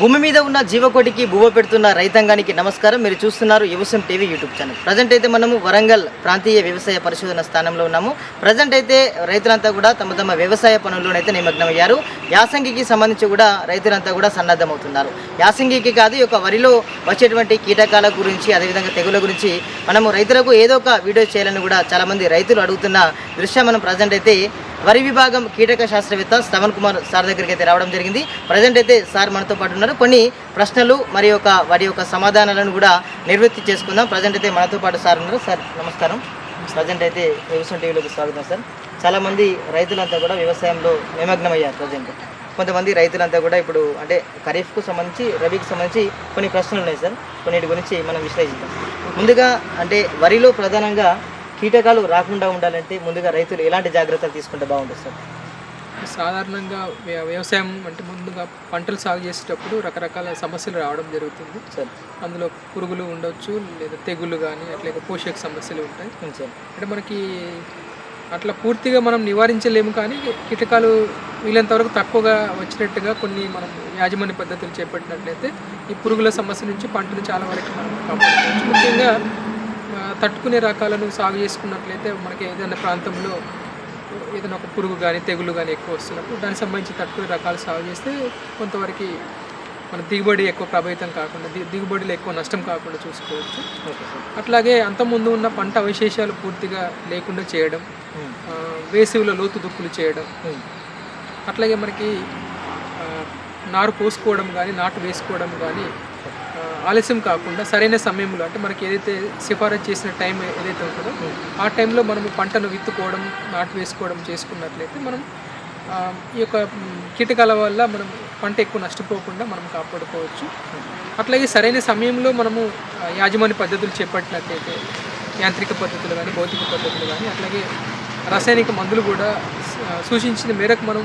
భూమి మీద ఉన్న జీవకోటికి భూమ పెడుతున్న రైతాంగానికి నమస్కారం. మీరు చూస్తున్నారు యువసం టీవీ యూట్యూబ్ ఛానల్. ప్రజెంట్ అయితే మనము వరంగల్ ప్రాంతీయ వ్యవసాయ పరిశోధన స్థానంలో ఉన్నాము. ప్రజెంట్ అయితే రైతులంతా కూడా తమ తమ వ్యవసాయ పనుల్లోనైతే నిమగ్నమయ్యారు. యాసంగికి సంబంధించి కూడా రైతులంతా కూడా సన్నద్ధమవుతున్నారు. యాసంగికి కాదు ఈ యొక్క వరిలో వచ్చేటువంటి కీటకాల గురించి అదేవిధంగా తెగుల గురించి మనము రైతులకు ఏదో ఒక వీడియో చేయాలని కూడా చాలామంది రైతులు అడుగుతున్న దృశ్యం మనం ప్రజెంట్ అయితే వరి విభాగం కీటక శాస్త్రవేత్త శ్రవణ్ కుమార్ సార్ దగ్గరికి అయితే రావడం జరిగింది. ప్రజెంట్ అయితే సార్ మనతో పాటు ఉన్నారు. కొన్ని ప్రశ్నలు మరి యొక్క వారి యొక్క సమాధానాలను కూడా నిర్వృత్తి చేసుకుందాం. ప్రజెంట్ అయితే మనతో పాటు సార్ ఉన్నారు. సార్ నమస్కారం. ప్రజెంట్ అయితే వ్యవసాయం టీవీలోకి స్వాగతం సార్. చాలామంది రైతులంతా కూడా వ్యవసాయంలో నిమగ్నమయ్యారు ప్రజెంట్ కొంతమంది రైతులంతా కూడా ఇప్పుడు అంటే ఖరీఫ్కు సంబంధించి రబీకి సంబంధించి కొన్ని ప్రశ్నలు ఉన్నాయి సార్. కొన్నిటి గురించి మనం విశ్లేషిద్దాం. ముందుగా అంటే వరిలో ప్రధానంగా కీటకాలు రాకుండా ఉండాలంటే ముందుగా రైతులు ఎలాంటి జాగ్రత్తలు తీసుకుంటే బాగుంటుంది సార్? సాధారణంగా వ్య- వ్యవసాయం అంటే ముందుగా పంటలు సాగు చేసేటప్పుడు రకరకాల సమస్యలు రావడం జరుగుతుంది. సార్. అందులో పురుగులు ఉండొచ్చు లేదా తెగుళ్ళు కానీ అట్లాగే పోషక సమస్యలు ఉంటాయి. అంటే మనకి అట్లా పూర్తిగా మనం నివారించలేము కానీ కీటకాలు వీలంత వరకు తక్కువగా వచ్చినట్టుగా కొన్ని మనం యాజమాన్య పద్ధతులు చేపట్టినట్లయితే ఈ పురుగుల సమస్య నుంచి పంటను చాలా వరకు మనం ముఖ్యంగా తట్టుకునే రకాలను సాగు చేసుకున్నట్లయితే మనకి ఏదైనా ప్రాంతంలో ఏదైనా ఒక పురుగు కానీ తెగులు కానీ ఎక్కువ వస్తున్నప్పుడు దానికి సంబంధించి తట్టుకునే రకాలు సాగు చేస్తే కొంతవరకు మన దిగుబడి ఎక్కువ ప్రభావితం కాకుండా దిగుబడిలో ఎక్కువ నష్టం కాకుండా చూసుకోవచ్చు. అట్లాగే అంతకుముందు ఉన్న పంట అవశేషాలు పూర్తిగా లేకుండా చేయడం వేసవిలో లోతు దుక్కులు చేయడం అట్లాగే మనకి నారు పోసుకోవడం కానీ నాటు వేసుకోవడం కానీ ఆలస్యం కాకుండా సరైన సమయంలో అంటే మనకి ఏదైతే సిఫారసు చేసిన టైం ఏదైతే ఉంటుందో ఆ టైంలో మనం పంటను విత్తుకోవడం నాటు వేసుకోవడం చేసుకున్నట్లయితే మనం ఈ యొక్క కీటకాల వల్ల మనం పంట ఎక్కువ నష్టపోకుండా మనం కాపాడుకోవచ్చు. అట్లాగే సరైన సమయంలో మనము యాజమాన్య పద్ధతులు చేపట్టినట్లయితే యాంత్రిక పద్ధతులు కానీ భౌతిక పద్ధతులు కానీ అట్లాగే రాసాయనిక మందులు కూడా సూచించిన మేరకు మనం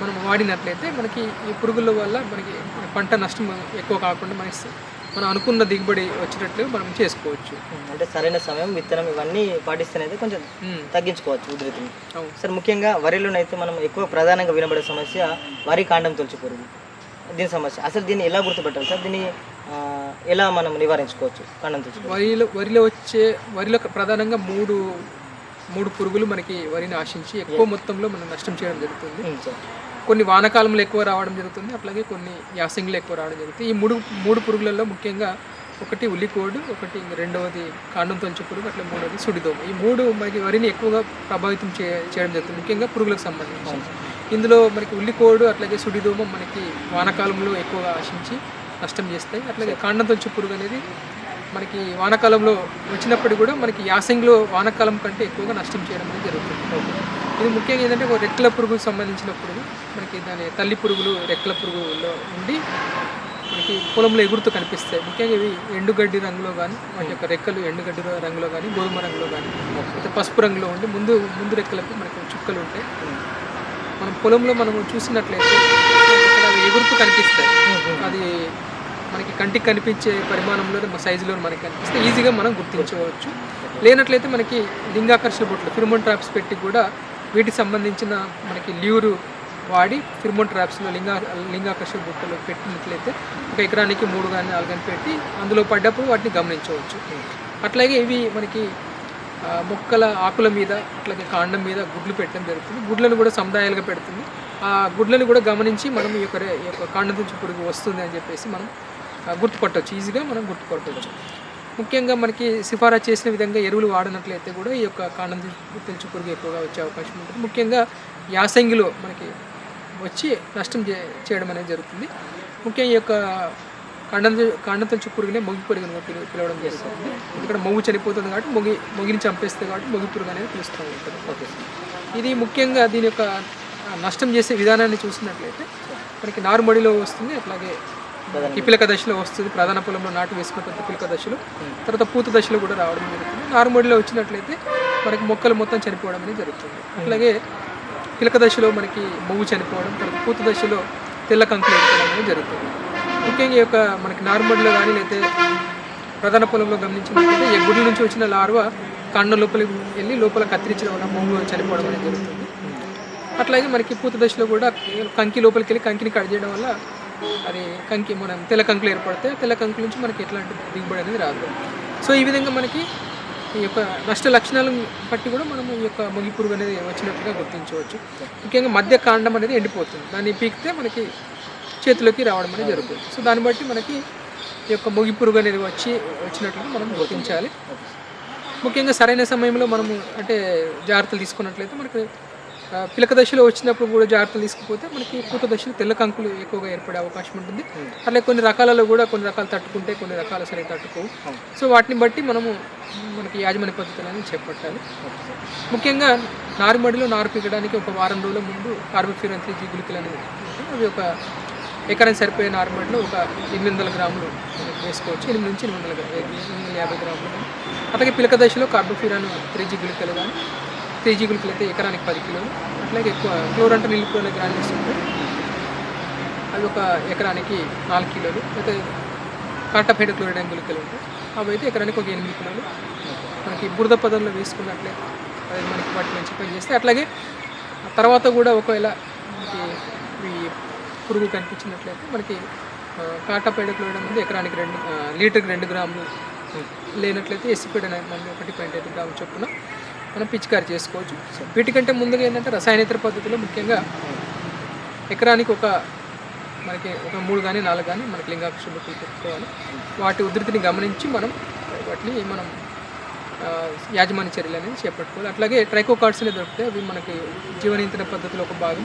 మనం వాడినట్లయితే మనకి ఈ పురుగుల వల్ల మనకి పంట నష్టం ఎక్కువ కాకుండా మనకి మనం అనుకున్న దిగుబడి వచ్చేటట్లు మనం చేసుకోవచ్చు. అంటే సరైన సమయం విత్తనం ఇవన్నీ పాటిస్తేనైతే కొంచెం తగ్గించుకోవచ్చు ఉధృతిని. సార్ ముఖ్యంగా వరిలోనైతే మనం ఎక్కువ ప్రధానంగా వినబడే సమస్య వరి కాండం తొలచి పురుగు. దీని సమస్య. అసలు దీన్ని ఎలా గుర్తుపట్టాలి సార్? దీన్ని ఎలా మనం నివారించుకోవచ్చు? కాండం తొలచి? వరిలో వరిలో వచ్చే వరిలో ప్రధానంగా మూడు మూడు పురుగులు మనకి వరిని ఆశించి ఎక్కువ మొత్తంలో మనం నష్టం చేయడం జరుగుతుంది. సార్ కొన్ని వానకాలంలో ఎక్కువ రావడం జరుగుతుంది అట్లాగే కొన్ని యాసంగిలో ఎక్కువ రావడం జరుగుతుంది. ఈ మూడు మూడు పురుగులలో ముఖ్యంగా ఒకటి ఉల్లికోడు ఒకటి రెండవది కాండం తొంచి పురుగు అట్లా మూడవది సుడిదోమ. ఈ మూడు మనకి వరిని ఎక్కువగా ప్రభావితం చే చేయడం జరుగుతుంది ముఖ్యంగా పురుగులకు సంబంధించి. ఇందులో మనకి ఉల్లికోడు అట్లాగే సుడిదోమ మనకి వానకాలంలో ఎక్కువగా ఆశించి నష్టం చేస్తాయి. అట్లాగే కాండం తొంచి పురుగు అనేది మనకి వానాకాలంలో వచ్చినప్పుడు కూడా మనకి యాసంగిలో వానాకాలం కంటే ఎక్కువగా నష్టం చేయడం అనేది జరుగుతుంది. ఇది ముఖ్యంగా ఏంటంటే ఒక రెక్కల పురుగుకు సంబంధించిన పురుగు మనకి దాని తల్లి పురుగులు రెక్కల పురుగులో ఉండి మనకి పొలంలో ఎగురుతూ కనిపిస్తాయి. ముఖ్యంగా ఇవి ఎండుగడ్డి రంగులో కానీ వాటి యొక్క రెక్కలు ఎండుగడ్డి రంగులో కానీ గోధుమ రంగులో కానీ పసుపు రంగులో ఉండి ముందు ముందు రెక్కలకు మనకి చుక్కలు ఉంటాయి. మనం పొలంలో మనం చూసినట్లయితే ఎగురుతూ కనిపిస్తాయి. అది మనకి కంటికి కనిపించే పరిమాణంలో సైజులో మనకి కనిపిస్తే ఈజీగా మనం గుర్తించవచ్చు. లేనట్లయితే మనకి లింగాకర్షణ బొట్లు ఫిర్మోన్ ట్రాప్స్ పెట్టి కూడా వీటికి సంబంధించిన మనకి ల్యూరు వాడి ఫిర్మోన్ ట్రాప్స్లో లింగా లింగాకర్షణ బుట్టలు పెట్టినట్లయితే ఒక ఎకరానికి మూడు కానీ నాలుగు కానీ పెట్టి అందులో పడ్డప్పుడు వాటిని గమనించవచ్చు. అట్లాగే ఇవి మనకి మొక్కల ఆకుల మీద అట్లాగే కాండం మీద గుడ్లు పెట్టడం జరుగుతుంది. గుడ్లను కూడా సముదాయాలుగా పెడుతుంది. ఆ గుడ్లను కూడా గమనించి మనం ఈ యొక్క ఈ యొక్క కాండం నుంచి ఇప్పుడు వస్తుంది అని చెప్పేసి మనం గుర్తుపట్టవచ్చు ఈజీగా మనం గుర్తుపట్టవచ్చు ముఖ్యంగా మనకి సిఫారసు చేసిన విధంగా ఎరువులు వాడినట్లయితే కూడా ఈ యొక్క కాండం తెలుచు పురుగు ఎక్కువగా వచ్చే అవకాశం ఉంటుంది. ముఖ్యంగా యాసంగిలో మనకి వచ్చి నష్టం చే చేయడం అనేది జరుగుతుంది. ముఖ్యంగా ఈ యొక్క కాండం కాండం తెలుచు పురుగునే మొగి పురుగు అని పిలు పిలవడం జరుగుతుంది. ఇక్కడ మొగ్గు చనిపోతుంది కాబట్టి మొగి మొగిని చంపేస్తే కాబట్టి మొగి పురుగు అనేది పిలుస్తూ ఉంటుంది. ఓకే. ఇది ముఖ్యంగా దీని యొక్క నష్టం చేసే విధానాన్ని చూసినట్లయితే మనకి నారుమడిలో వస్తుంది. అట్లాగే పిలక దశలో వస్తుంది. ప్రధాన పొలంలో నాటు వేసుకున్న ప్రతి పిలక దశలో. తర్వాత పూత దశలో కూడా రావడం జరుగుతుంది. నారుమడిలో వచ్చినట్లయితే మనకి మొక్కలు మొత్తం చనిపోవడం అనేది జరుగుతుంది. అట్లాగే పిలక దశలో మనకి మొవ్వు చనిపోవడం తర్వాత పూత దశలో తెల్ల కంకులు ఏర్పడడం అనేది జరుగుతుంది. ముఖ్యంగా ఈ యొక్క మనకి నారుమడిలో కానీ లేకపోతే ప్రధాన పొలంలో గమనించినట్లయితే ఈ గుడి నుంచి వచ్చిన లార్వ కాండం లోపలికి వెళ్ళి లోపల కత్తిరించడం వల్ల మొవ్వు చనిపోవడం అనేది జరుగుతుంది. అట్లాగే మనకి పూత దశలో కూడా కంకి లోపలికి వెళ్ళి కంకిని కట్ చేయడం వల్ల అది కంకి మనం తెల్ల కంకులు ఏర్పడితే తెల్ల కంకుల నుంచి మనకి ఎట్లాంటి దిగుబడి అనేది రాదు. సో ఈ విధంగా మనకి ఈ యొక్క నష్ట లక్షణాలను బట్టి కూడా మనం ఈ యొక్క మొగి పురుగు అనేది వచ్చినట్టుగా గుర్తించవచ్చు. ముఖ్యంగా మధ్య కాండం అనేది ఎండిపోతుంది. దాన్ని పీకితే మనకి చేతిలోకి రావడం అనేది జరుగుతుంది. సో దాన్ని బట్టి మనకి ఈ యొక్క మొగి పురుగు అనేది వచ్చి వచ్చినట్లుగా మనం గుర్తించాలి. ముఖ్యంగా సరైన సమయంలో మనము అంటే జాగ్రత్తలు తీసుకున్నట్లయితే మనకి పిలక దశలో వచ్చినప్పుడు కూడా జాగ్రత్తలు తీసుకుపోతే మనకి పూత దశలో తెల్ల కంకులు ఎక్కువగా ఏర్పడే అవకాశం ఉంటుంది. అట్లే కొన్ని రకాలలో కూడా కొన్ని రకాలు తట్టుకుంటే కొన్ని రకాలు సరిగ్గా తట్టుకోవు. సో వాటిని బట్టి మనము మనకి యాజమాన్య పద్ధతులు అనేది చేపట్టాలి. ముఖ్యంగా నారుమడిలో నారు పీకడానికి ఒక వారం రోజుల ముందు కార్బోఫ్యూరన్ త్రీ జీ గుళికలు అనేది. అవి ఒక ఎకరానికి సరిపోయే నారుమడిలో ఒక ఎనిమిది వందల గ్రాములు వేసుకోవచ్చు. ఎనిమిది నుంచి ఎనిమిది వందల ఎనిమిది వందల యాభై గ్రాములు. కానీ అట్లాగే పిలక దశలో కార్బోఫ్యూరాన్ త్రీ జీ గుళికలు కానీ త్రీ గుళికలు అయితే ఎకరానికి పది కిలోలు. అట్లాగే ఎక్కువ క్లోరంట నిలిపిన గ్రాన్యూల్స్ ఉంటాయి అవి ఒక ఎకరానికి నాలుగు కిలోలు. అయితే కాటపేట క్లోరైడ్ గుళికలు ఉంటాయి. అవి అయితే ఎకరానికి ఒక ఎనిమిది కిలోలు. మనకి బురద పదంలో వేసుకున్నట్లయితే అది మనకి వాటి మంచి పని చేస్తే అట్లాగే తర్వాత కూడా ఒకవేళ మనకి ఈ పురుగు కనిపించినట్లయితే మనకి కాటపేడ క్లోరైడ్ అనేది ఎకరానికి రెండు లీటర్కి రెండు గ్రాములు లేనట్లయితే ఎస్సిపేడ మంది ఒకటి పాయింట్ ఐదు గ్రాములు చొప్పున మనం పిచికారి చేసుకోవచ్చు. వీటికంటే ముందుగా ఏంటంటే రసాయనేతర పద్ధతిలో ముఖ్యంగా ఎకరానికి ఒక మనకి ఒక మూడు కానీ నాలుగు కానీ మనకి లింగాక్ష పెట్టుకోవాలి. వాటి ఉధృతిని గమనించి మనం వాటిని మనం యాజమాన్య చర్యలు అనేది చేపట్టుకోవాలి. అట్లాగే ట్రైకోకార్డ్స్ అనేది దొరుకుతాయి. అవి మనకి జీవనియంత్రణ పద్ధతిలో ఒక భాగం.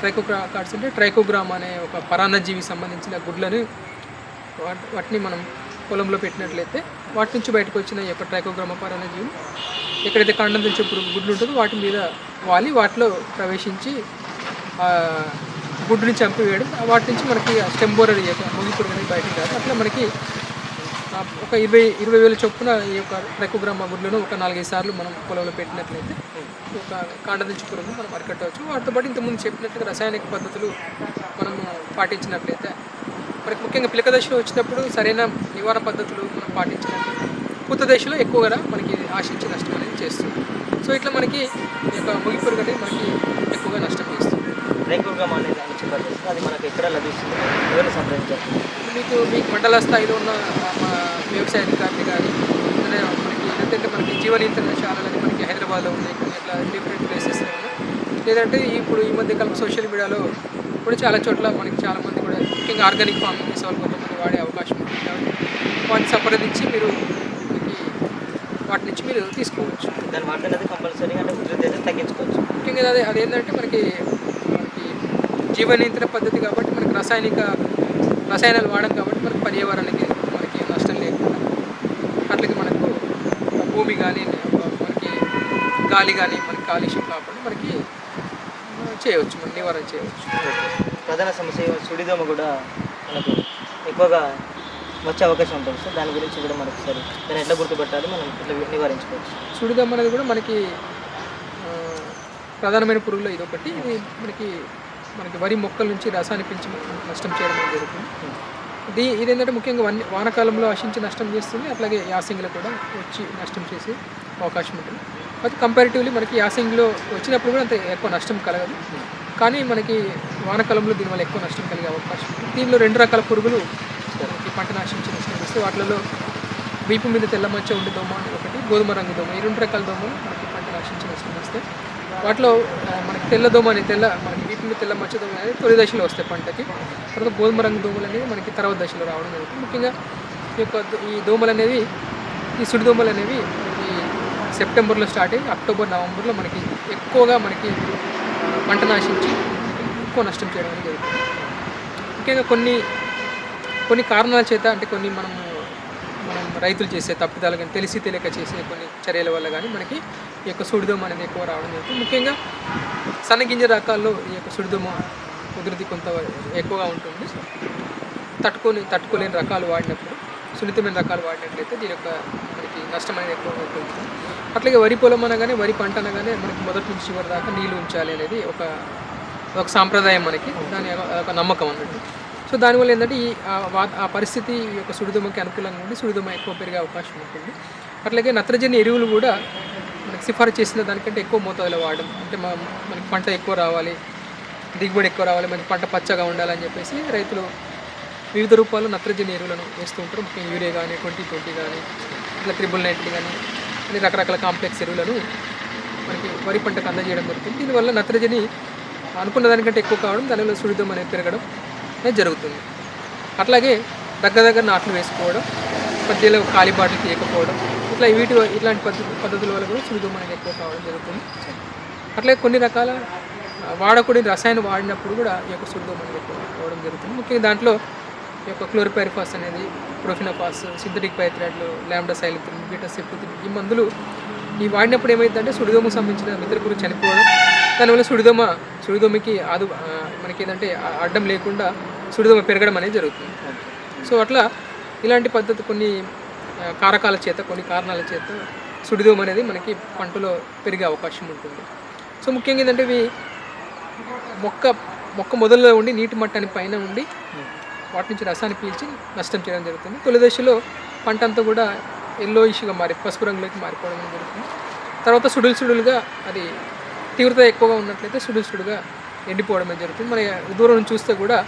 ట్రైకోక్రా కార్డ్స్ అంటే ట్రైకోగ్రామ్ అనే ఒక పరాన్నజీవి సంబంధించిన గుడ్లను వాటిని మనం పొలంలో పెట్టినట్లయితే వాటి నుంచి బయటకు వచ్చిన ఈ యొక్క ట్రైకోగ్రామ పరాన్నజీవి ఎక్కడైతే కాండం నుంచి గుడ్లు ఉంటుందో వాటి మీద వాలి వాటిలో ప్రవేశించి గుడ్డుని చంపివేయడం. వాటి నుంచి మనకి స్టెంబోరర్ ముగి పురుగు అనేది బయటకు రాదు. అట్లా మనకి ఒక ఇరవై ఇరవై వేల చొప్పున ఈ యొక్క రెక్కుగ్రామ గుడ్లను ఒక నాలుగైదు సార్లు మనం పొలంలో పెట్టినట్లయితే ఒక కాండదించు పురుగు మనం అరికట్టవచ్చు. వాటితో పాటు ఇంతకుముందు చెప్పినట్లుగా రసాయనిక పద్ధతులు మనం పాటించినట్లయితే మనకి ముఖ్యంగా పిలక దశలో వచ్చినప్పుడు సరైన నివారణ పద్ధతులు మనం పాటించినట్లయితే పూత దశలో ఎక్కువగా మనకి ఆశించి నష్టం అనేది చేస్తుంది. సో ఇట్లా మనకి యొక్క ముగి పురుగు అనేది మనకి ఎక్కువగా నష్టం చేస్తుంది. అనేది కదా, అది మనకు ఎక్కడ లభిస్తుంది ఎవరిని సంప్రదించారు మీకు మీకు మండల స్థాయిలో ఉన్న వ్యవసాయ అధికారులు కానీ మనకి ఏంటంటే మనకి జీవనియంత్రణ శాలలు మనకి హైదరాబాద్లో ఉన్నాయి ఇట్లా డిఫరెంట్ ప్లేసెస్లో ఉన్నాయి. లేదంటే ఇప్పుడు ఈ మధ్య కాలం సోషల్ మీడియాలో కూడా చాలా చోట్ల మనకి చాలా మంది కూడా ముఖ్యంగా ఆర్గానిక్ ఫార్మింగ్ చేసే వాళ్ళు కొంతమంది వాడే అవకాశం ఉంటుంది కాబట్టి వాటిని సంప్రదించి మీరు వాటి నుంచి మీరు తీసుకోవచ్చు. దాని వాటి అనేది కంపల్సరీగా అంటే తగ్గించుకోవచ్చు. ముఖ్యంగా అదే అదేంటంటే మనకి మనకి జీవ నియంత్రణ పద్ధతి కాబట్టి మనకి రాసాయనిక రసాయనాలు వాడడం కాబట్టి మనకి పర్యావరణానికి మనకి నష్టం లేకుండా అట్లాగే మనకు భూమి కానీ మనకి గాలి కానీ మనకి కాలుష్యం కాకుండా మనకి చేయవచ్చు మనం నివారణ చేయవచ్చు. ప్రధాన సమస్య సుడిదోమ కూడా మనకు ఎక్కువగా వచ్చే అవకాశం ఉంటుంది సార్. దాని గురించి కూడా మనకు సరే దాన్ని ఎట్లా గుర్తుపెట్టాలి? మనం ఎట్లా నివారించుకోవచ్చు. సుడిదం అనేది కూడా మనకి ప్రధానమైన పురుగులో ఇది ఒకటి ఇది మనకి మనకి వరి మొక్కల నుంచి రసాన్ని పెంచి నష్టం చేయడం జరుగుతుంది. ఇది ఇదేంటంటే ముఖ్యంగా వన్ వానాకాలంలో ఆశించి నష్టం చేస్తుంది. అట్లాగే యాసంగిలో కూడా వచ్చి నష్టం చేసే అవకాశం ఉంటుంది. అయితే కంపారిటివ్లీ మనకి యాసంగిలో వచ్చినప్పుడు కూడా అంత ఎక్కువ నష్టం కలగదు. కానీ మనకి వానాకాలంలో దీనివల్ల ఎక్కువ నష్టం కలిగే అవకాశం ఉంటుంది. దీనిలో రెండు రకాల పురుగులు పంట నాశించి నష్టం వస్తే వాటిలో వీపు మీద తెల్ల మచ్చ ఉండే దోమ అని ఒకటి గోధుమ రంగు దోమ ఈ రెండు రకాల దోమలు మనకి పంట నాశించి నష్టం వస్తే వాటిలో మనకి తెల్ల దోమ అని తెల్ల మనకి వీపు మీద తెల్ల మచ్చ దోమ అనేది తొలి దశలో వస్తాయి పంటకి. తర్వాత గోధుమ రంగు దోమలు అనేవి మనకి తర్వాత దశలో రావడం జరుగుతుంది. ముఖ్యంగా ఈ యొక్క ఈ దోమలు అనేవి ఈ సుడి దోమలు అనేవి ఈ సెప్టెంబర్లో స్టార్ట్ అయ్యి అక్టోబర్ నవంబర్లో మనకి ఎక్కువగా మనకి పంట నాశించి ఎక్కువ నష్టం చేయడం అనేది జరుగుతుంది. ముఖ్యంగా కొన్ని కొన్ని కారణాల చేత అంటే కొన్ని మనము మనం రైతులు చేసే తప్పిదాలు కానీ తెలిసి తెలియక చేసే కొన్ని చర్యల వల్ల కానీ మనకి ఈ యొక్క సుడిదోమ అనేది ఎక్కువ రావడం జరుగుతుంది. ముఖ్యంగా సన్నగింజ రకాల్లో ఈ యొక్క సుడిదోమ ఉధృతి కొంత ఎక్కువగా ఉంటుంది. తట్టుకొని తట్టుకోలేని రకాలు వాడినప్పుడు సున్నితమైన రకాలు వాడినట్లయితే దీని యొక్క మనకి నష్టం అనేది ఎక్కువగా ఉంటుంది. అట్లాగే వరి పొలం అనగానే వరి పంట అనగానే మనకి మొదటి నుంచి చివరి దాకా నీళ్ళు ఉంచాలి అనేది ఒక ఒక సాంప్రదాయం మనకి. దాని ఒక నమ్మకం అన్నట్టు. సో దానివల్ల ఏంటంటే ఈ ఆ వా- ఆ పరిస్థితి ఈ యొక్క సుడిదొమ్మకి అనుకూలంగా ఉండి సుడిదొమ్మ ఎక్కువ పెరిగే అవకాశం ఉంటుంది. అట్లాగే నత్రజని ఎరువులు కూడా మనకి సిఫారసు చేసిన దానికంటే ఎక్కువ మోతాదులో వాడడం. అంటే మా మనకి పంట ఎక్కువ రావాలి దిగుబడి ఎక్కువ రావాలి మనకి పంట పచ్చగా ఉండాలని చెప్పేసి రైతులు వివిధ రూపాలు నత్రజని ఎరువులను వేస్తూ ఉంటారు. ముఖ్యంగా యూరియా కానీ ట్వంటీ ట్వంటీ కానీ ఇట్లా త్రిబుల్ నైన్టీ కానీ అన్ని రకరకాల కాంప్లెక్స్ ఎరువులను మనకి వరి పంటకు అందజేయడం జరుగుతుంది. దీనివల్ల నత్రజని అనుకున్న దానికంటే ఎక్కువ కావడం దానివల్ల సుడిదం అనేది పెరగడం జరుగుతుంది. అట్లాగే దగ్గర దగ్గర నాట్లు వేసుకోవడం మధ్యలో ఖాళీ బాటలు తీయకపోవడం ఇట్లా వీటి ఇట్లాంటి పద్ధతి పద్ధతుల వల్ల కూడా సుడిదం అనేది ఎక్కువ కావడం జరుగుతుంది. అట్లాగే కొన్ని రకాల వాడకూడని రసాయనం వాడినప్పుడు కూడా ఈ యొక్క సుడిదం అనేది ఎక్కువ కావడం జరుగుతుంది. ముఖ్యంగా దాంట్లో ఈ యొక్క క్లోరిపైరిఫాస్ అనేది ప్రొఫినఫాస్ సింథటిక్ పైథ్రాడ్లు ల్యాండా సైలిథిన్ బీటా సిప్రితిన్ ఈ మందులు ఈ వాడినప్పుడు ఏమైందంటే సుడిదోమకు సంబంధించిన మిత్ర పురుగు చనిపోవడం దానివల్ల సుడిదోమ సుడిదోమకి ఆదు మనకి ఏంటంటే అడ్డం లేకుండా సుడిదోమ పెరగడం అనేది జరుగుతుంది. సో అట్లా ఇలాంటి పద్ధతి కొన్ని కారకాల చేత కొన్ని కారణాల చేత సుడిదోమ అనేది మనకి పంటలో పెరిగే అవకాశం ఉంటుంది. సో ముఖ్యంగా ఏంటంటే ఇవి మొక్క మొక్క మొదల్లో ఉండి నీటి మట్టాన్ని పైన ఉండి వాటి నుంచి రసాన్ని పీల్చి నష్టం చేయడం జరుగుతుంది. తొలి దశలో పంట అంతా కూడా ఎల్లో ఇష్యూగా మారి పసుపు రంగులోకి మారిపోవడం జరుగుతుంది. తర్వాత సుడులు సుడులుగా అది తీవ్రత ఎక్కువగా ఉన్నట్లయితే సుడులు సుడుగా ఎండిపోవడం అనేది జరుగుతుంది. మన దూరం నుంచి చూస్తే కూడా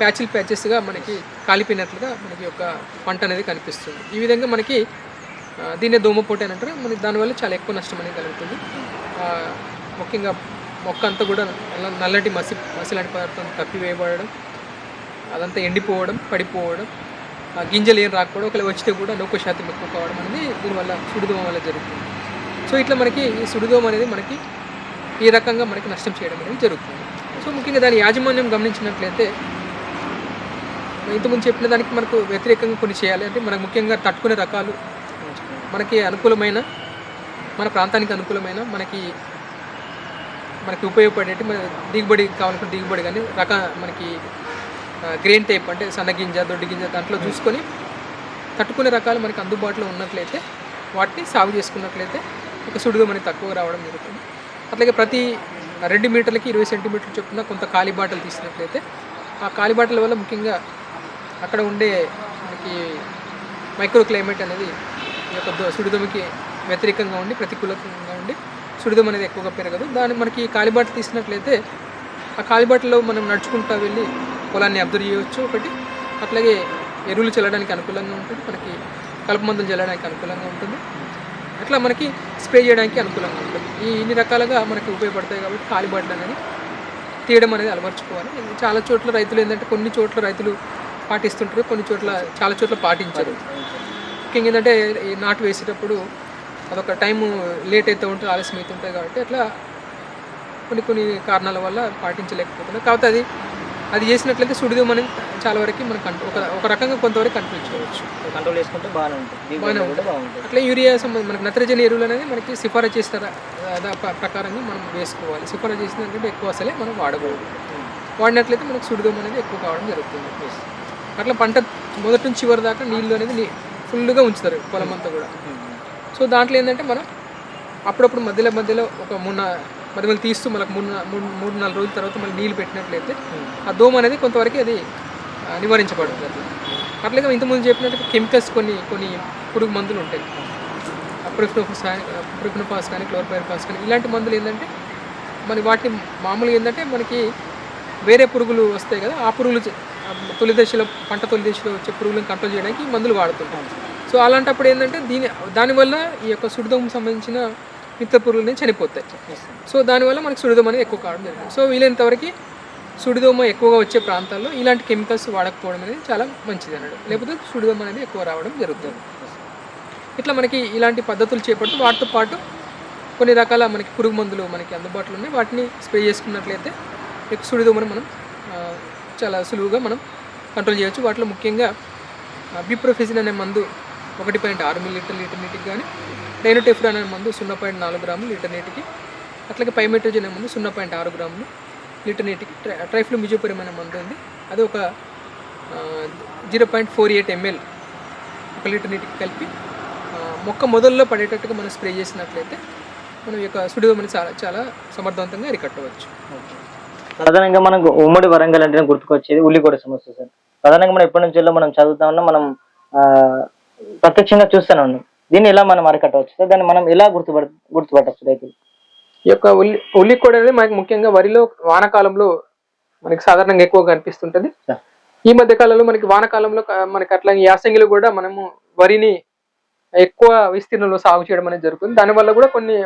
ప్యాచిల్ ప్యాచెస్గా మనకి కాలిపోయినట్లుగా మనకి ఒక పంట అనేది కనిపిస్తుంది. ఈ విధంగా మనకి దీన్నే దోమపోటు అని అంటారు. మనకి దానివల్ల చాలా ఎక్కువ నష్టం అనేది కలుగుతుంది. ముఖ్యంగా మొక్క అంతా కూడా నల్లటి మసి మసి లాంటి పదార్థం తప్పివేయబడడం అదంతా ఎండిపోవడం పడిపోవడం గింజలు ఏం రాకపోవడం ఒకవేళ వచ్చితే కూడా నొక్కు శాతం ఎక్కువ కావడం అనేది దీనివల్ల సుడిదోమ వల్ల జరుగుతుంది. సో ఇట్లా మనకి ఈ సుడిదోమ అనేది మనకి ఈ రకంగా మనకి నష్టం చేయడం అనేది జరుగుతుంది. సో ముఖ్యంగా దాని యాజమాన్యం గమనించినట్లయితే ఇంతకుముందు చెప్పిన దానికి మనకు వ్యతిరేకంగా కొన్ని చేయాలి. అంటే మనకు ముఖ్యంగా తట్టుకునే రకాలు మనకి అనుకూలమైన మన ప్రాంతానికి అనుకూలమైన మనకి మనకి ఉపయోగపడేటి మన దిగుబడి కావాలనుకున్న దిగుబడి కానీ రక మనకి గ్రెయిన్ టైప్ అంటే సన్నగింజ దొడ్డి గింజ దాంట్లో చూసుకొని తట్టుకునే రకాలు మనకి అందుబాటులో ఉన్నట్లయితే వాటిని సాగు చేసుకున్నట్లయితే ఒక సుడిగా మనకి తక్కువ రావడం జరుగుతుంది. అట్లాగే ప్రతి రెండు మీటర్లకి ఇరవై సెంటీమీటర్లు చొప్పున కొంత ఖాళీ బాటలు తీసినట్లయితే ఆ ఖాళీ బాటల వల్ల ముఖ్యంగా అక్కడ ఉండే మనకి మైక్రో క్లైమేట్ అనేది ఈ యొక్క సుడిదమికి వ్యతిరేకంగా ఉండి ప్రతికూలంగా ఉండి సుడిదం అనేది ఎక్కువగా పెరగదు. దాన్ని మనకి కాలిబాట తీసినట్లయితే ఆ కాలిబాటలో మనం నడుచుకుంటూ వెళ్ళి పొలాన్ని అబ్జర్వ్ చేయవచ్చు. ఒకటి అట్లాగే ఎరువులు చల్లడానికి అనుకూలంగా ఉంటుంది. మనకి కలుపు మందులు చల్లడానికి అనుకూలంగా ఉంటుంది. అట్లా మనకి స్ప్రే చేయడానికి అనుకూలంగా ఉంటుంది. ఈ ఇన్ని రకాలుగా మనకి ఉపయోగపడతాయి కాబట్టి కాలిబాటలు అనేది తీయడం అనేది అలవర్చుకోవాలి. చాలా చోట్ల రైతులు ఏంటంటే కొన్ని చోట్ల రైతులు పాటిస్తుంటారు. కొన్ని చోట్ల చాలా చోట్ల పాటించరు. ముఖ్యంగా ఏంటంటే ఈ నాటు వేసేటప్పుడు అదొక టైము లేట్ అయితే ఉంటుంది ఆలస్యం అయితే ఉంటుంది కాబట్టి అట్లా కొన్ని కొన్ని కారణాల వల్ల పాటించలేకపోతున్నాం. కాకపోతే అది అది చేసినట్లయితే సుడిదం అనేది చాలా వరకు మనం కంట్రో ఒక ఒక రకంగా కొంతవరకు కంట్రోల్ చేయవచ్చు. కంట్రోల్ చేసుకుంటే బాగానే ఉంటుంది. దిగుబడి కూడా బాగుంటుంది. అట్లా యూరియా సంబంధం మనకి నత్రజని ఎరువులు అనేది మనకి సిఫారసు చేసిన ర- దా- ప్ర- ప్రకారంగా మనం వేసుకోవాలి. సిఫారసు చేసిన ఎక్కువ అసలే మనం వాడకూడదు. వాడినట్లయితే మనకు సుడిదం అనేది ఎక్కువ కావడం జరుగుతుంది. అట్లా పంట మొదటి నుంచి చివరి దాకా నీళ్ళు అనేది ఫుల్గా ఉంచుతారు పొలం అంతా కూడా. సో దాంట్లో ఏంటంటే మనం అప్పుడప్పుడు మధ్యలో మధ్యలో ఒక మూడు మరి మళ్ళీ తీస్తూ మనకు మూడు మూడు మూడు నాలుగు రోజుల తర్వాత మళ్ళీ నీళ్ళు పెట్టినట్లయితే ఆ దోమ అనేది కొంతవరకు అది నివారించబడుతుంది అట్లా. అట్లాగే ఇంతకుముందు చెప్పినట్టు కెమికల్స్ కొన్ని కొన్ని పురుగు మందులు ఉంటాయి. ప్రిఫ్నోఫాస్ కానీ ప్రిఫ్నోఫాస్ కానీ క్లోర్పైర్ఫాస్ కానీ ఇలాంటి మందులు ఏంటంటే మరి వాటిని మామూలుగా ఏంటంటే మనకి వేరే పురుగులు వస్తాయి కదా ఆ పురుగులు తొలి దశలో పంట తొలి దశలో వచ్చే పురుగులను కంట్రోల్ చేయడానికి మందులు వాడుతుంటాం. సో అలాంటప్పుడు ఏంటంటే దీని దానివల్ల ఈ యొక్క సుడిదోమకు సంబంధించిన మిత్ర పురుగులు అనేవి చనిపోతాయి. సో దానివల్ల మనకు సుడిదోమ అనేది ఎక్కువ కావడం జరుగుతుంది. సో వీలైనంతవరకు సుడిదోమ ఎక్కువగా వచ్చే ప్రాంతాల్లో ఇలాంటి కెమికల్స్ వాడకపోవడం అనేది చాలా మంచిది అన్నాడు. లేకపోతే సుడిదోమ అనేది ఎక్కువ రావడం జరుగుతుంది. ఇట్లా మనకి ఇలాంటి పద్ధతులు చేపడుతూ వాటితో పాటు కొన్ని రకాల మనకి పురుగు మందులు మనకి అందుబాటులో ఉన్నాయి. వాటిని స్ప్రే చేసుకున్నట్లయితే ఎక్కువ సుడిదోమను మనం చాలా సులువుగా మనం కంట్రోల్ చేయవచ్చు వాటిలో ముఖ్యంగా బిప్రోఫెసిన్ అనే మందు ఒకటి పాయింట్ ఆరు మిల్లీ లీటర్ లీటర్ నీటికి కానీ డైనోటెఫ్రాన్ అనే మందు సున్నా పాయింట్ నాలుగు గ్రాములు లీటర్ నీటికి అట్లాగే పైమెట్రోజన్ అనే మందు సున్నా పాయింట్ ఆరు గ్రాములు లీటర్ నీటికి. ట్రై ట్రైఫ్లో మిజోపరియం అనే మందు ఉంది. అది ఒక zero point four eight ML ఒక లీటర్ నీటికి కలిపి మొక్క మొదల్లో పడేటట్టుగా మనం స్ప్రే చేసినట్లయితే మనం ఈ యొక్క సుడిదోమని చాలా చాలా సమర్థవంతంగా అరికట్టవచ్చు. ప్రధానంగా మనకు ఉమ్మడి వరంగల్ అంటే గుర్తుకొచ్చేది ఉల్లిగొడ సమస్య సార్. ప్రధానంగా మనం ఎప్పటి నుంచో మనం చదువుతా ఉన్నాం మనం ప్రత్యక్షంగా చూస్తూనే ఉన్నాం. దీన్ని ఎలా మనం అరికట్టవచ్చు సార్? దాన్ని మనం ఎలా గుర్తుపడ గుర్తుపట్టచ్చు రైతులు? ఈ యొక్క ఉల్లి ఉల్లి కూడా అనేది మనకి ముఖ్యంగా వరిలో వానాకాలంలో మనకి సాధారణంగా ఎక్కువ కనిపిస్తుంటుంది. ఈ మధ్య కాలంలో మనకి వానకాలంలో మనకి అట్లా యాసంగిలో కూడా మనము వరిని ఎక్కువ విస్తీర్ణంలో సాగు చేయడం అనేది జరుగుతుంది. దానివల్ల కూడా కొన్ని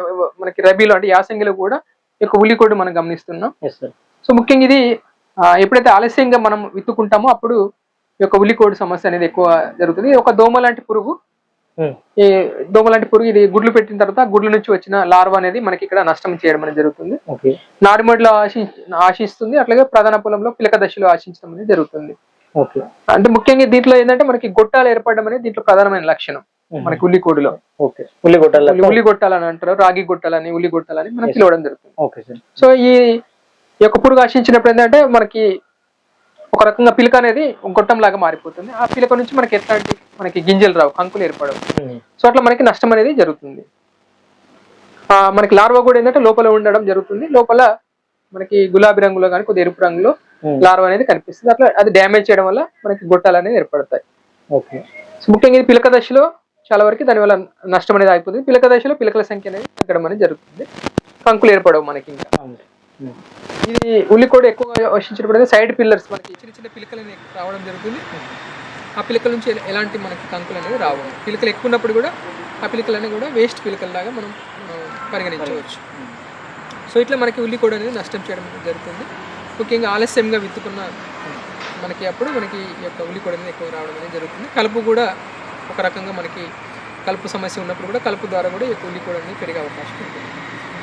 మనకి రబీలో అంటే యాసంగిలో కూడా ఈ యొక్క ఉల్లికోడు మనం గమనిస్తున్నాం. సో ముఖ్యంగా ఇది ఎప్పుడైతే ఆలస్యంగా మనం విత్తుకుంటామో అప్పుడు ఈ యొక్క ఉల్లికోడు సమస్య అనేది ఎక్కువ జరుగుతుంది. ఒక దోమ లాంటి పురుగు ఈ దోమ లాంటి పురుగు ఇది గుడ్లు పెట్టిన తర్వాత గుడ్ల నుంచి వచ్చిన లార్వా అనేది మనకి ఇక్కడ నష్టం చేయడం అనేది జరుగుతుంది. నారుమడిలో ఆశి ఆశిస్తుంది. అట్లాగే ప్రధాన పొలంలో పిలక దశలో ఆశించడం అనేది జరుగుతుంది. అంటే ముఖ్యంగా దీంట్లో ఏంటంటే మనకి గొట్టాలు ఏర్పడడం అనేది దీంట్లో ప్రధానమైన లక్షణం మనకి ఉల్లికోడిలో ఉల్లి కొట్టాల ఉల్లి- గొట్టాలని అంటారు రాగి గొట్టాలని ఉల్లి గొట్టాలని మనం పిలవడం జరుగుతుంది. సో ఈ ఈ యొక్క పురుగు ఆశించినప్పుడు ఏంటంటే మనకి ఒక రకంగా పిలక అనేది గొట్టం లాగా మారిపోతుంది. ఆ పిలక నుంచి మనకి ఎట్లాంటి మనకి గింజలు రావు కంకులు ఏర్పడవు. సో అట్లా మనకి నష్టం అనేది జరుగుతుంది. ఆ మనకి లార్వా కూడా ఏంటంటే లోపల ఉండడం జరుగుతుంది. లోపల మనకి గులాబీ రంగులో కానీ కొద్దిగా ఎరుపు రంగులో లార్వా అనేది కనిపిస్తుంది. అట్లా అది డ్యామేజ్ చేయడం వల్ల మనకి గొట్టాలు అనేది ఏర్పడతాయి. ఓకే. సో ముఖ్యంగా ఇది పిలక దశలో చాలా వరకు దానివల్ల నష్టం అనేది అయిపోతుంది పిలక దశలో పిలకల సంఖ్య అనేది తగ్గడం అనేది జరుగుతుంది. కంకులు ఏర్పడవు మనకి ఇంకా. ఇది ఉల్లి కూడా ఎక్కువగా వర్షించినప్పుడు సైడ్ పిల్లర్స్ మనకి చిన్న చిన్న పిలకలు అనేవి రావడం జరుగుతుంది. ఆ పిలకల నుంచి ఎలాంటి మనకి కంకులు అనేవి రావు. పిలకలు ఎక్కువ ఉన్నప్పుడు కూడా ఆ పిలకలు అనేవి కూడా వేస్ట్ పిలకల్లాగా మనం పరిగణించవచ్చు. సో ఇట్లా మనకి ఉల్లి కూడా అనేది నష్టం చేయడం జరుగుతుంది. ముఖ్యంగా ఆలస్యంగా విత్తుకున్న మనకి అప్పుడు మనకి ఈ యొక్క ఉల్లి కూడా అనేది ఎక్కువ రావడం అనేది జరుగుతుంది. కలుపు కూడా ఒక రకంగా మనకి కలుపు సమస్య ఉన్నప్పుడు కూడా కలుపు ద్వారా కూడా ఈ యొక్క ఉల్లి కూడా అనేది పెరిగే అవకాశం ఉంటుంది.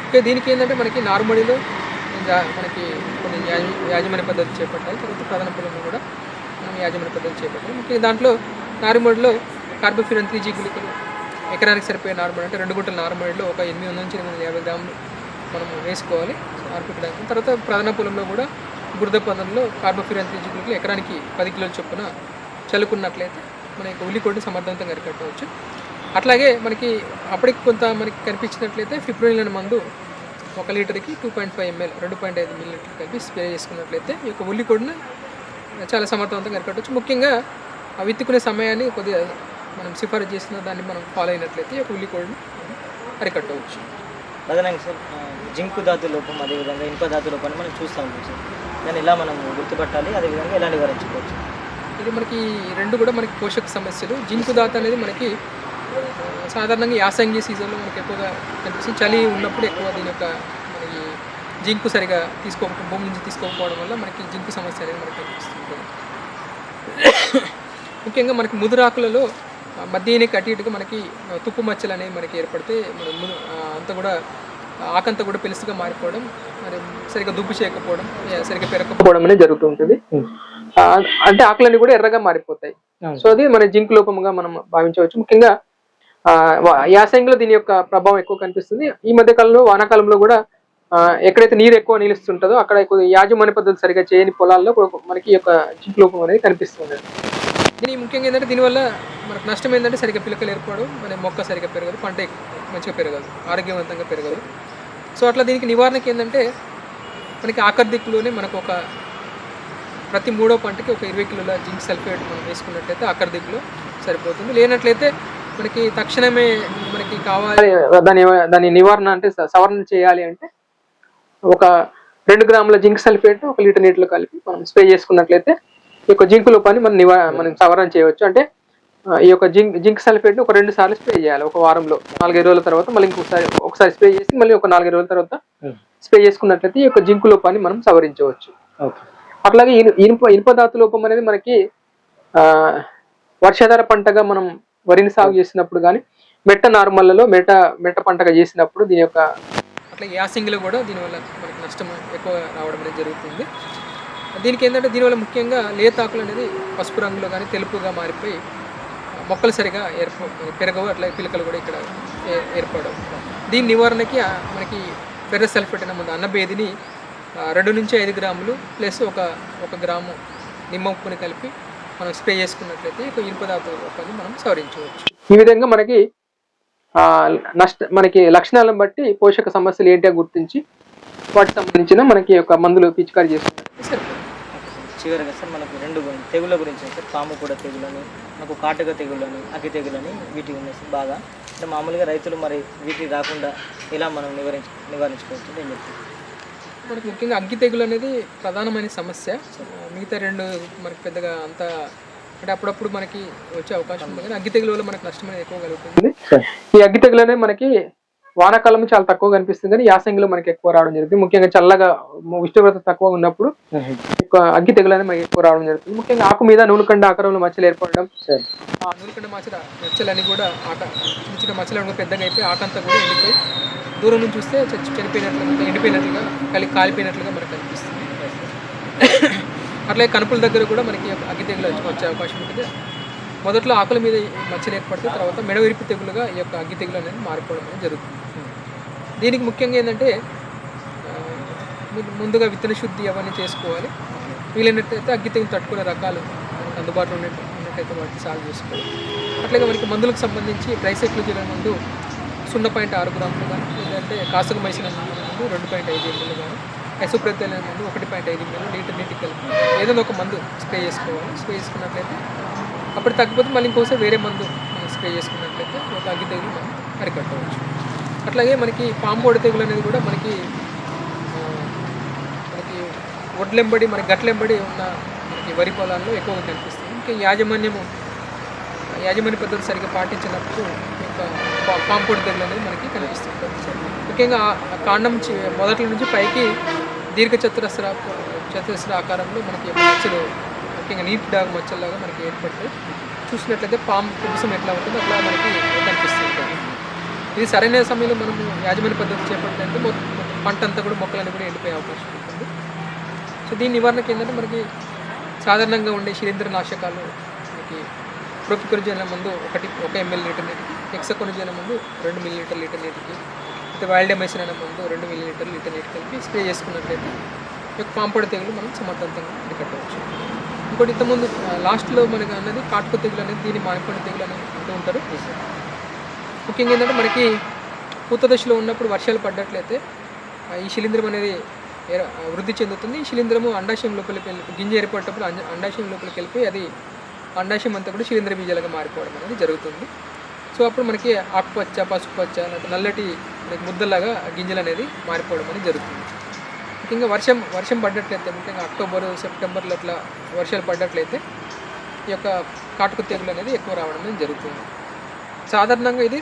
ఓకే దీనికి ఏంటంటే మనకి నార్మడిలో మనకి కొన్ని యాజ- యాజమాన్య పద్ధతి చేపట్టాలి. తర్వాత ప్రధాన పొలంలో కూడా మనం యాజమాన్య పద్ధతి చేపట్టాలి. ముఖ్యంగా దాంట్లో నారుమడిలో కార్బోఫిరన్ త్రీ జీ గుళికలు ఎకరానికి సరిపోయే నారుమడి అంటే రెండు గుంటల నారుమడిలో ఒక ఎనిమిది వందల నుంచి ఎనిమిది వందల యాభై గ్రాములు మనం వేసుకోవాలి. ఆర్పికడానికి తర్వాత ప్రధాన పొలంలో కూడా బురద పదంలో కార్బోఫిరన్ త్రీ జీ గుళికలు ఎకరానికి పది కిలోల చొప్పున చల్లుకున్నట్లయితే మన యొక్క ఉల్లికొడిని సమర్థవంతంగా అరికట్టవచ్చు అట్లాగే మనకి అప్పటికి కొంత మనకి కనిపించినట్లయితే ఫిబ్రవరిలోని మందు ఒక లీటర్కి టూ పాయింట్ ఫైవ్ ఎంఎల్ రెండు పాయింట్ ఐదు మిల్లీ లీటర్ కలిపి స్ప్రే చేసుకున్నట్లయితే ఈ యొక్క ఉల్లికోడిని చాలా సమర్థవంతంగా అరికట్టవచ్చు ముఖ్యంగా ఆ విత్తుకునే సమయాన్ని కొద్దిగా మనం సిఫారసు చేసిన దాన్ని మనం ఫాలో అయినట్లయితే ఈ యొక్క ఉల్లికోడిని అరికట్టవచ్చు. ప్రధానంగా సార్ జింకు ధాతు లోపం అదేవిధంగా ఇనుప ధాతు లోపాన్ని మనం చూస్తూ ఉంటాం సార్. దాన్ని ఎలా మనం గుర్తుపట్టాలి అదేవిధంగా ఎలా నివారించుకోవచ్చు ఇది మనకి రెండు కూడా మనకి పోషక సమస్యలు. జింకు దాత అనేది మనకి సాధారణంగా యాసంగి సీజన్లో మనకి ఎక్కువగా కనిపిస్తుంది. చలి ఉన్నప్పుడు ఎక్కువ దీని యొక్క మనకి జింకు సరిగా తీసుకోక భూమి నుంచి తీసుకోకపోవడం వల్ల మనకి జింకు సమస్య అనేది మనకి కనిపిస్తుంటుంది ముఖ్యంగా మనకి ముదురాకులలో మధ్యనికి అటు ఇటుగా మనకి తుప్పు మచ్చలు అనేవి మనకి ఏర్పడితే మన అంతా కూడా ఆకంతా కూడా పెలుసుగా మారిపోవడం మరి సరిగా దుబ్బు చేయకపోవడం ఏ, సరిగా పెరగకపోవడం అనేది జరుగుతుంటుంది అంటే ఆకులన్నీ కూడా ఎర్రగా మారిపోతాయి. సో అది మన జింక్ లోపముగా మనం భావించవచ్చు. ముఖ్యంగా యాసంగిలో దీని యొక్క ప్రభావం ఎక్కువ కనిపిస్తుంది. ఈ మధ్య కాలంలో వానాకాలంలో కూడా ఎక్కడైతే నీరు ఎక్కువ నిలుస్తుంటుందో అక్కడ యాజమాని యాజమాన్య పద్ధతి సరిగా చేయని పొలాల్లో మనకి ఈ యొక్క జింక్ లోపం అనేది కనిపిస్తుంది. దీని ముఖ్యంగా ఏంటంటే దీనివల్ల మనకు నష్టం ఏంటంటే సరిగ్గా పిలకలు ఏర్పడవు మన మొక్క సరిగ్గా పెరగదు పంట మంచిగా పెరగదు ఆరోగ్యవంతంగా పెరగదు. సో అట్లా దీనికి నివారణకి ఏంటంటే మనకి ఆఖరి దిక్కులోనే మనకు ఒక ప్రతి మూడో పంటకి ఒక ఇరవై కిలోల జింక్ సల్ఫేట్ మనం వేసుకున్నట్లయితే ఆఖరి దిక్కులో సరిపోతుంది. లేనట్లయితే మనకి తక్షణమే మనకి కావాలి. దాని దాని నివారణ అంటే సవరణ చేయాలి అంటే ఒక రెండు గ్రాముల జింక్ సల్ఫేట్ ఒక లీటర్ నీటిలో కలిపి మనం స్ప్రే చేసుకున్నట్లయితే ఈ యొక్క జింక్ లోపాన్ని మనం నివా మనం సవరణ చేయవచ్చు. అంటే ఈ యొక్క జింక్ జింక్ సల్ఫేట్ ఒక రెండు సార్లు స్ప్రే చేయాలి. ఒక వారంలో నాలుగైదు రోజుల తర్వాత మళ్ళీ ఇంకొకసారి ఒకసారి స్ప్రే చేసి మళ్ళీ ఒక నాలుగైదు రోజుల తర్వాత స్ప్రే చేసుకున్నట్లయితే ఈ యొక్క జింక్ లోపాన్ని మనం సవరించవచ్చు. అట్లాగే ఇను- ఇనుప ఇనుప ధాతు లోపం అనేది మనకి ఆ వర్షాధార పంటగా మనం వరిని సాగు చేసినప్పుడు కానీ మెట్ట నార్మల్లలో మెట్ట మెట్ట పంటగా చేసినప్పుడు దీని యొక్క అట్లా యాసింగ్లో కూడా దీనివల్ల మనకి నష్టం ఎక్కువ రావడం అనేది జరుగుతుంది. దీనికి ఏంటంటే దీనివల్ల ముఖ్యంగా లేతాకులు అనేది పసుపు రంగులో కానీ తెలుపుగా మారిపోయి మొక్కలు సరిగా ఏర్ప పెరగవు అట్లా పిలకలు కూడా ఇక్కడ ఏ- ఏర్పడవు. దీని నివారణకి మనకి ఫెర్రస్ సల్ఫేట్ అనే ముందు అన్నబేదిని రెండు నుంచి ఐదు గ్రాములు ప్లస్ ఒక ఒక గ్రాము నిమ్మ ఉప్పుని కలిపి మనం స్ప్రే చేసుకున్నట్లయితే ఒక ఇనుప ధాతు లోపాన్ని మనం సవరించవచ్చు. ఈ విధంగా మనకి ఆ, నష్ట మనకి లక్షణాలను బట్టి పోషక సమస్యలు ఏంటో గుర్తించి వాటికి సంబంధించిన మనకి ఒక మందులు పిచికారీ చేసుకున్నట్లయితే సరిపోతుంది చివరిగా సార్ మనకు రెండు తెగుళ్ళ గురించి సార్ పాము కూడా తెగులని మనకు కాటక తెగులని అగ్గి తెగులని వీటి ఉన్నాయి సార్ బాగా. అంటే మామూలుగా రైతులు మరి వీటి రాకుండా ఎలా మనం నివారించ నివారించుకోవచ్చు ఏం చెప్తారు మనకి ముఖ్యంగా అగ్గి తెగులు అనేది ప్రధానమైన సమస్య. మిగతా రెండు మనకి పెద్దగా అంత అంటే అప్పుడప్పుడు మనకి వచ్చే అవకాశం ఉంది. కానీ అగ్గి తెగులు వల్ల మనకి నష్టం అనేది ఎక్కువ కలుగుతుంది. ఈ అగ్గి తెగులు అనేది మనకి వానాకాలం చాలా తక్కువ కనిపిస్తుంది కానీ యాసంగిలో మనకి ఎక్కువ రావడం జరుగుతుంది. ముఖ్యంగా చల్లగా ఉష్ణోగ్రత తక్కువ ఉన్నప్పుడు అగ్గి తెగులు అనేది మనకి ఎక్కువ రావడం జరుగుతుంది. ముఖ్యంగా ఆకు మీద నూనెకండ ఆకారంలో మచ్చలు ఏర్పడడం. ఆ నూనెకండ మచ్చల మచ్చలన్నీ కూడా ఆక చిన్న చిన్న మచ్చలు పెద్దగా అయిపోయి ఆకంతా కూడా ఎండిపోయి దూరం నుంచి చూస్తే చనిపోయినట్లుగా ఎండిపోయినట్లుగా కలి కాలిపోయినట్లుగా మనకు కనిపిస్తుంది అట్లాగే కనుపుల దగ్గర కూడా మనకి అగ్గి తెగులు వచ్చి- అవకాశం ఉంటుంది. మొదట్లో ఆకుల మీద మచ్చలు ఏర్పడితే తర్వాత మెడవిరిపి తెగులుగా ఈ యొక్క అగ్గి తెగులు అనేది మారిపోవడం అనేది జరుగుతుంది. దీనికి ముఖ్యంగా ఏంటంటే ముందుగా విత్తన శుద్ధి అవన్నీ చేసుకోవాలి. వీలైనట్టయితే అగ్గి తెగులు తట్టుకునే రకాలు మనకు అందుబాటులో ఉన్నట్టు ఉన్నట్టయితే వాటిని సాగు చేసుకోవాలి. అట్లాగే మనకి మందులకు సంబంధించి ట్రైసైక్లోజిన్ ముందు సున్నా పాయింట్ ఆరు గ్రాములు కానీ లేదంటే కాసుక మైసిన ముందు రెండు పాయింట్ ఐదు ఎంఎల్ కానీ ఎసుప్రతైల్ ముందు ఒకటి పాయింట్ ఐదు ఎంఎల్ లీటర్ నీటికి కలిపి ఏదైనా ఒక మందు స్ప్రే చేసుకోవాలి. స్ప్రే చేసుకున్నట్లయితే అప్పుడు తగ్గిపోతే మళ్ళీ ఇంకోసారి వేరే మందు స్ప్రే చేసుకున్నట్లయితే ఒక అగ్గి తెగులు మనం అరికట్టవచ్చు. అట్లాగే మనకి పాంబోడి తెగులు అనేది కూడా మనకి మనకి వడ్లెంబడి మనకి గట్లెంబడి ఉన్న మనకి వరి పొలాల్లో ఎక్కువగా కనిపిస్తుంది. ఇంకా యాజమాన్యము యాజమాన్య పద్ధతి సరిగ్గా పాటించినప్పుడు పాంపోడి పాంపొడి తెగులు అనేది మనకి కనిపిస్తుంది. ముఖ్యంగా కాండం మొదటి నుంచి పైకి దీర్ఘ చతురస్ర చతురస్ర ఆకారంలో మనకి మచ్చలు ముఖ్యంగా నీటి డాగ్ మచ్చల్లాగా మనకి ఏర్పడతాయి చూసినట్లయితే పాము కుబుసం ఎట్లా ఉంటుందో అట్లా మనకి ఇది సరైన సమయంలో మనము యాజమాన్య పద్ధతి చేపట్టినట్టు పంట అంతా కూడా మొక్కలన్నీ కూడా ఎండిపోయే అవకాశం ఉంటుంది. సో దీని నివారణకి ఏంటంటే మనకి సాధారణంగా ఉండే శిలీంద్ర నాశకాలు మనకి ప్రొపికొనిజన్ మందు ఒకటి ఒక ఎంఎల్ లీటర్ నీటికి హెక్సకొనిజన్ మందు రెండు మిల్లీలీటర్ లీటర్ నీటికి అయితే వైల్డెమైసిన్ అనే మందు రెండు మిల్లీలీటర్ లీటర్ నీటికి కలిపి స్ప్రే చేసుకున్నట్లయితే ఈ యొక్క పాంపడి తెగులు మనం సమర్థవంతంగా అరికట్టవచ్చు. ఇంకోటి ఇంతకుముందు లాస్ట్లో మనకి అన్నది కాటుకు తెగులు అనేది దీన్ని మానిపడి తెగులు అనేది అంటూ ఉంటారు. ముఖ్యంగా ఏంటంటే మనకి పూత దశలో ఉన్నప్పుడు వర్షాలు పడ్డట్లయితే ఈ శిలీంధ్రం అనేది వృద్ధి చెందుతుంది. ఈ శిలీంద్రము అండాశయం లోపలికి వెళ్ళి గింజ ఏర్పడేటప్పుడు అండాశయం లోపలికి వెళ్ళిపోయి అది అండాశయం అంతా కూడా శిలీంద్ర బీజాలుగా మారిపోవడం అనేది జరుగుతుంది. సో అప్పుడు మనకి ఆకుపచ్చ పసుపు పచ్చ లేకపోతే నల్లటి మనకి ముద్దలాగా గింజలు అనేది మారిపోవడం అనేది జరుగుతుంది. ముఖ్యంగా వర్షం వర్షం పడ్డట్లయితే ముఖ్యంగా అక్టోబర్ సెప్టెంబర్లో అట్లా వర్షాలు పడ్డట్లయితే ఈ యొక్క కాటుకు తెగులు అనేది ఎక్కువ రావడం అనేది జరుగుతుంది. సాధారణంగా ఇది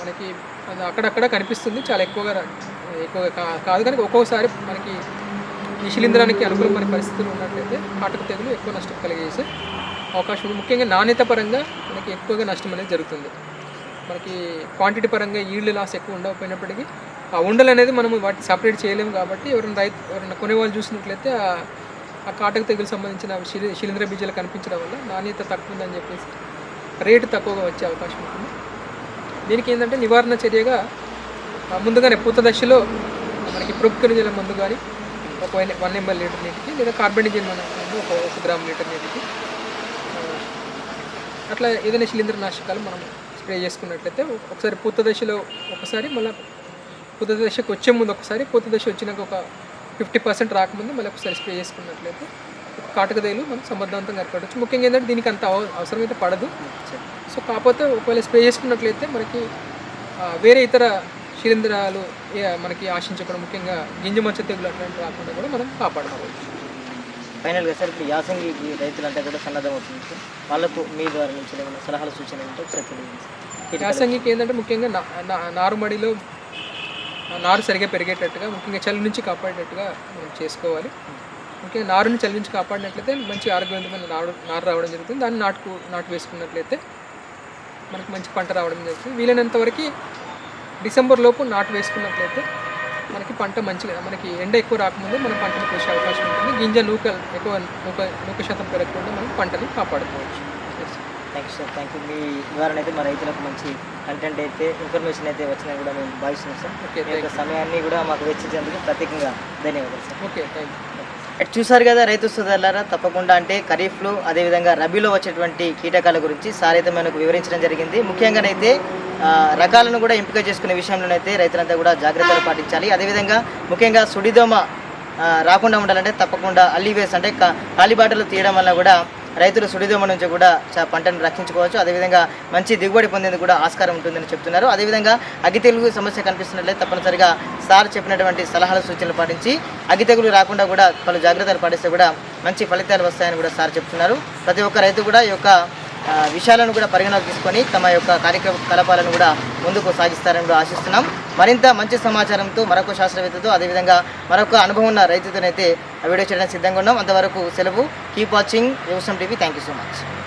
మనకి అది అక్కడక్కడ కనిపిస్తుంది. చాలా ఎక్కువగా ఎక్కువగా కా- కాదు కానీ ఒక్కొక్కసారి మనకి ఈ శిలీంధ్రానికి అనుకూలమైన పరిస్థితులు ఉన్నట్లయితే కాటక తెగులు ఎక్కువ నష్టం కలిగేసే అవకాశం ఉంది. ముఖ్యంగా నాణ్యత పరంగా మనకి ఎక్కువగా నష్టం అనేది జరుగుతుంది. మనకి క్వాంటిటీ పరంగా ఈల్డ్ లాస్ ఎక్కువ ఉండకపోయినప్పటికీ ఆ ఉండలు అనేది మనం వాటిని సపరేట్ చేయలేము కాబట్టి ఎవరైనా రైతు ఎవరైనా కొనేవాళ్ళు చూసినట్లయితే ఆ- కాటక తెగులు సంబంధించిన శిలి శిలీంద్ర బీజాలు కనిపించడం వల్ల నాణ్యత తక్కువ ఉందని చెప్పేసి రేటు తక్కువగా వచ్చే అవకాశం ఉంటుంది. దీనికి ఏంటంటే నివారణ చర్యగా ముందుగానే పూత దశలో మనకి ప్రొక్కినిజల మందు కానీ ఒక వన్- ఎంఎల్ లీటర్ నీటికి లేదా కార్బనిజల్ మందు ఒక ఒక గ్రామ్ లీటర్ నీటికి అట్లా ఏదైనా శిలీంద్ర నాశకాలు మనం స్ప్రే చేసుకున్నట్లయితే ఒకసారి పూత దశలో ఒకసారి మళ్ళీ పూత దశకు వచ్చే ముందు ఒకసారి పూత దశ వచ్చినాక ఒక ఫిఫ్టీ పర్సెంట్ రాకముందు మళ్ళీ ఒకసారి స్ప్రే చేసుకున్నట్లయితే కాటకదేలు మనం సమర్థవంతంగా ఏర్పడవచ్చు. ముఖ్యంగా ఏంటంటే దీనికి అంత అవ- అవసరమైతే పడదు. సో కాకపోతే ఒకవేళ స్ప్రే చేసుకున్నట్లయితే మనకి వేరే ఇతర శిలీంధ్రాలు మనకి ఆశించకుండా ముఖ్యంగా గింజ మచ్చ తెగులు అట్లాంటివి రాకుండా కూడా మనం కాపాడుకోవచ్చు. ఫైనల్గా సార్ ఇప్పుడు యాసంగి రైతులంటే కూడా సన్నద్ధం అవుతుంది వాళ్ళకు మీ ద్వారా నుంచి ఏమైనా సలహాలు సూచనలు ఉంటే సార్. యాసంగికి ఏంటంటే ముఖ్యంగా నారుమడిలో నారు సరిగా పెరిగేటట్టుగా ముఖ్యంగా చలి నుంచి కాపాడేటట్టుగా మనం చేసుకోవాలి. ముఖ్యంగా నారుని చలి నుంచి కాపాడినట్లయితే మంచి ఆరోగ్యవంతమైన నారు నారు రావడం జరుగుతుంది. దాన్ని నాటుకు నాటు వేసుకున్నట్లయితే మనకి మంచి పంట రావడం జరుగుతుంది. వీలైనంత వరకు డిసెంబర్ లోపు నాటు వేసుకున్నట్లయితే మనకి పంట మంచిగా మనకి ఎండ ఎక్కువ రాకముందే మనం పంటను కోసే అవకాశం ఉంటుంది. గింజ నూక ఎక్కువ నూక నూక శాతం పెరగకుండా మనం పంటని కాపాడుకోవచ్చు. Thank you sir thank you మీ ద్వారా అయితే మా రైతులకు మంచి కంటెంట్ అయితే ఇన్ఫర్మేషన్ అయితే వచ్చినా కూడా మేము భావిస్తున్నాం సార్ ఓకే సమయాన్ని కూడా మాకు వెచ్చించేందుకు ప్రత్యేకంగా ధన్యవాదాలు సార్ ఓకే థ్యాంక్ యూ చూసారు కదా రైతు సోదరులారా తప్పకుండా అంటే ఖరీఫ్లో అదేవిధంగా రబీలో వచ్చేటువంటి కీటకాల గురించి సార్ అయితే మనకు వివరించడం జరిగింది. ముఖ్యంగానైతే ఆ, రకాలను కూడా ఎంపిక చేసుకునే విషయంలోనైతే రైతులంతా కూడా జాగ్రత్తలు పాటించాలి. అదేవిధంగా ముఖ్యంగా సుడిదోమ రాకుండా ఉండాలంటే తప్పకుండా అల్లివేస్ అంటే కాలిబాటలు తీయడం వల్ల కూడా రైతులు సుడిదోమ నుంచి కూడా పంటను రక్షించుకోవచ్చు. అదేవిధంగా మంచి దిగుబడి పొందేందుకు కూడా ఆస్కారం ఉంటుందని చెప్తున్నారు. అదేవిధంగా అగ్గి తెగులు సమస్య కనిపిస్తున్నట్లయితే తప్పనిసరిగా సార్ చెప్పినటువంటి సలహాలు సూచనలు పాటించి అగ్గి తెగులు రాకుండా కూడా పలు జాగ్రత్తలు పాటిస్తే కూడా మంచి ఫలితాలు వస్తాయని కూడా సార్ చెప్తున్నారు. ప్రతి ఒక్క రైతు కూడా ఈ యొక్క విషయాలను కూడా పరిగణలోకి తీసుకొని తమ యొక్క కార్యకలాపాలను కూడా ముందుకు సాగిస్తారని కూడా ఆశిస్తున్నాం. మరింత మంచి సమాచారంతో మరొక శాస్త్రవేత్తతో అదేవిధంగా మరొక అనుభవం ఉన్న రైతుతోనైతే వీడియో చేయడానికి సిద్ధంగా ఉన్నాం. అంతవరకు సెలవు. కీప్ వాచింగ్ వ్యవసాయం TV. Thank you so much